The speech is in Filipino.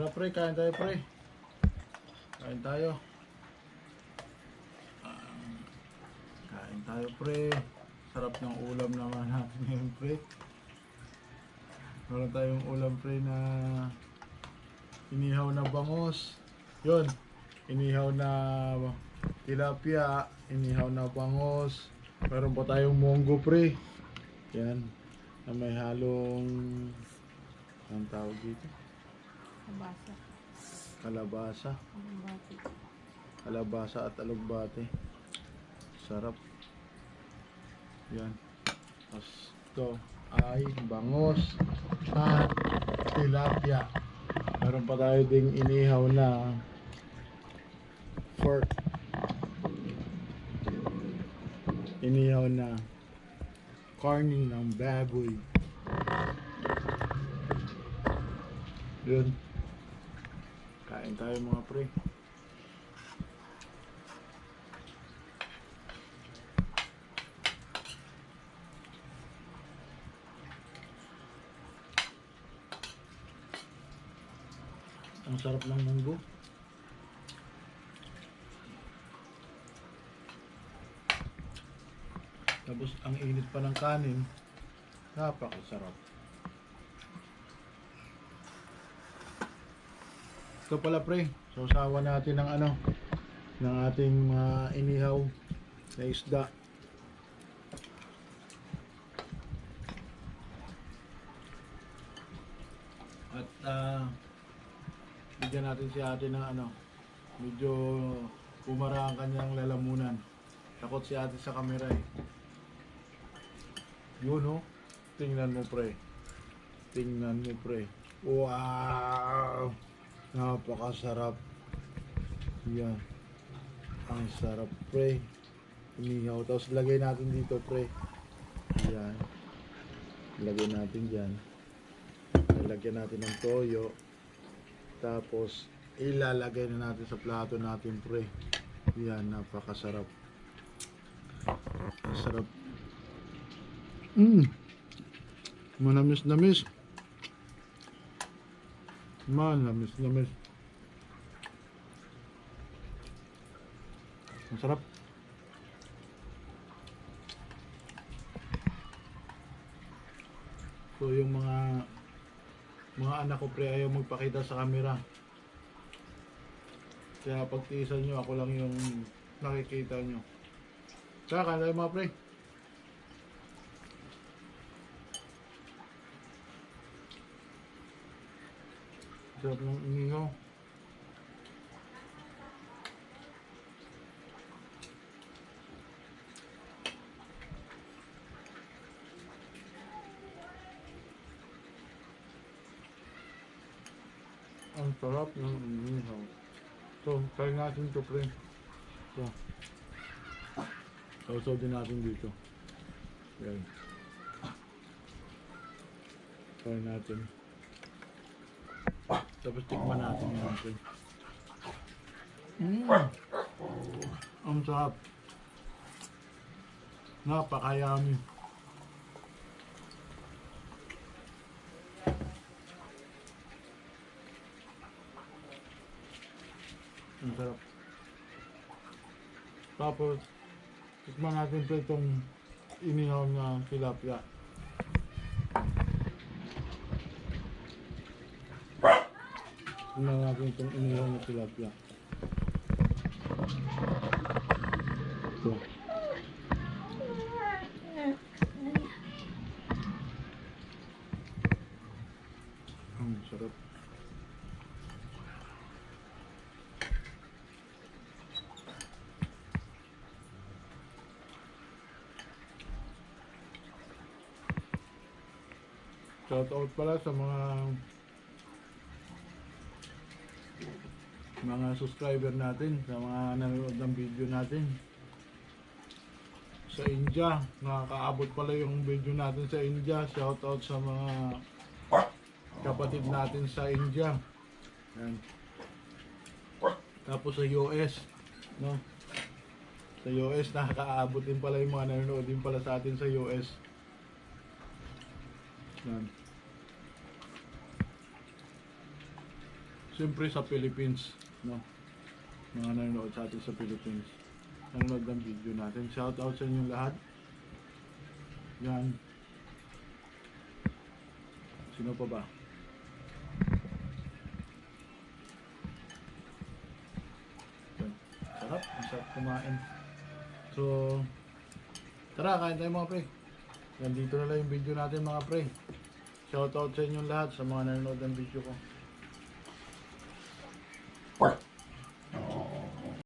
Tara pre, kain tayo pre. Kain tayo. Kain tayo pre. Sarap ng ulam naman natin ngayon pre. Meron tayong ulam pre na inihaw na bangos. Yun, inihaw na tilapia, inihaw na bangos. Meron pa tayong munggo pre. Yan, na may halong ang tawag dito? Kabasa. Kalabasa. Kabasa. Kalabasa at alugbate. Sarap. Yan. Tapos ito ay bangos at tilapia. Meron pa tayo ding inihaw na pork. Inihaw na karning ng baboy. Yun. Kain tayo mga pre. Ang sarap ng munggo. Tapos ang init pa ng kanin, napakasarap. Ito pala pre, sausawa natin ng ano, ng ating mga inihaw na isda. At ah, bigyan natin si ate ng ano, medyo pumara ang kanyang lalamunan. Takot si ate sa kamera eh. Yun oh, tingnan mo pre. Tingnan mo pre. Wow! Napakasarap. Yan. Ang sarap pre. Inihaw. Tapos lagay natin dito pre. Yan. Lagay natin dyan. Lalagyan natin ng toyo. Tapos ilalagay na natin sa plato natin pre. Yan. Napakasarap. Ang sarap. Mmm. Manamis namis. Man, lamis lamis. Ang sarap. So yung mga mga anak ko pre ayaw magpakita sa camera. Kaya pagtiisan nyo, ako lang yung nakikita nyo. Kaya tayo mga pre. Sarap ng inihaw. Ang sarap ng inihaw. So, try natin ito, pre. So, sausaw din natin dito. Yan. Try natin. Tapos tikman natin yan, pre. Mmm! Ang sarap. Napakayami. Ang sarap. Tapos, tikman natin pa itong inihaw na tilapia. Tikman natin itong inihaw na tilapia. Ito. Ang sarap. Shout out pala sa mga mga subscriber natin, sa mga nanonood ng video natin. Sa India, nakakaabot pala yung video natin sa India. Shout out sa mga kapatid natin sa India. Yan. Tapos sa US, no? Sa US, nakakaabot din pala yung mga nanonood din pala sa atin sa US. Yan. Siyempre sa Philippines, no? Mga nanonood sa atin sa Philippines. Nanonood ng video natin. Shout out sa inyong lahat. Yan. Sino pa ba? Yan. Sarap. Ang sarap kumain. So, tara, kain tayo mga pre. Yan, dito na lang yung video natin mga pre. Shout out sa inyong lahat sa mga nanonood ng video ko.